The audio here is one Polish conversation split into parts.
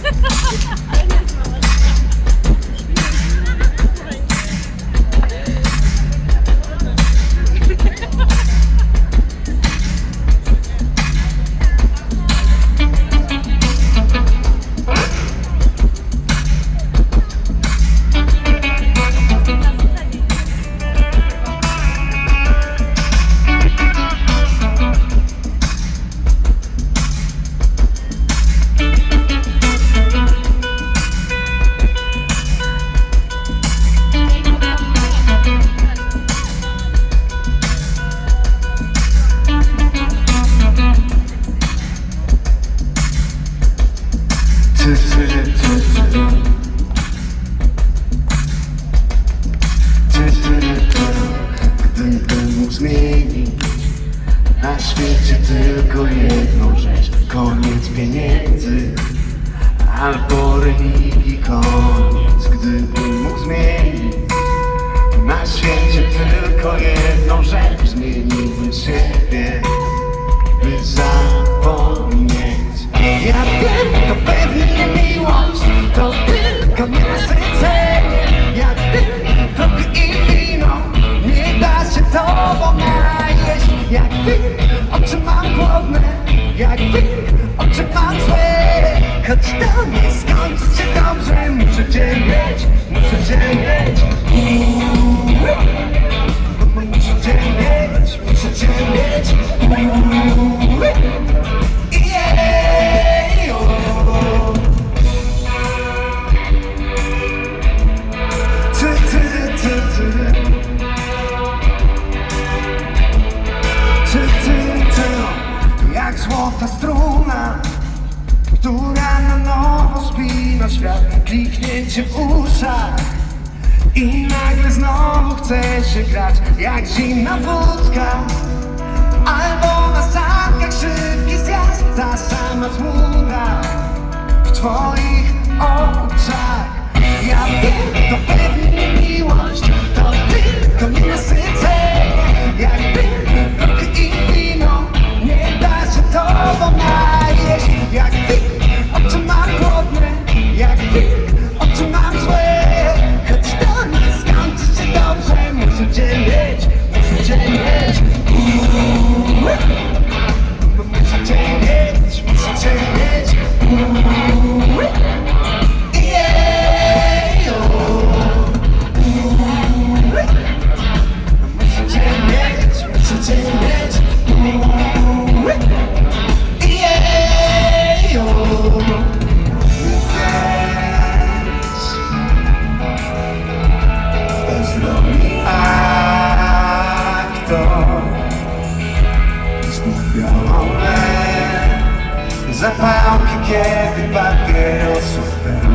Yeah. i koniec Gdybym mógł zmienić. Na świecie tylko jedną rzecz Zmieniłbym siebie. I nagle znowu chce się grać jak zimna wódka. Albo na sankach szybki zjazd Ta sama smuga w twoich oku czak Ja wiem, to pewnie miłość To ty, to nie nasycę. Jakby quer me bater, eu sou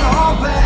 all back.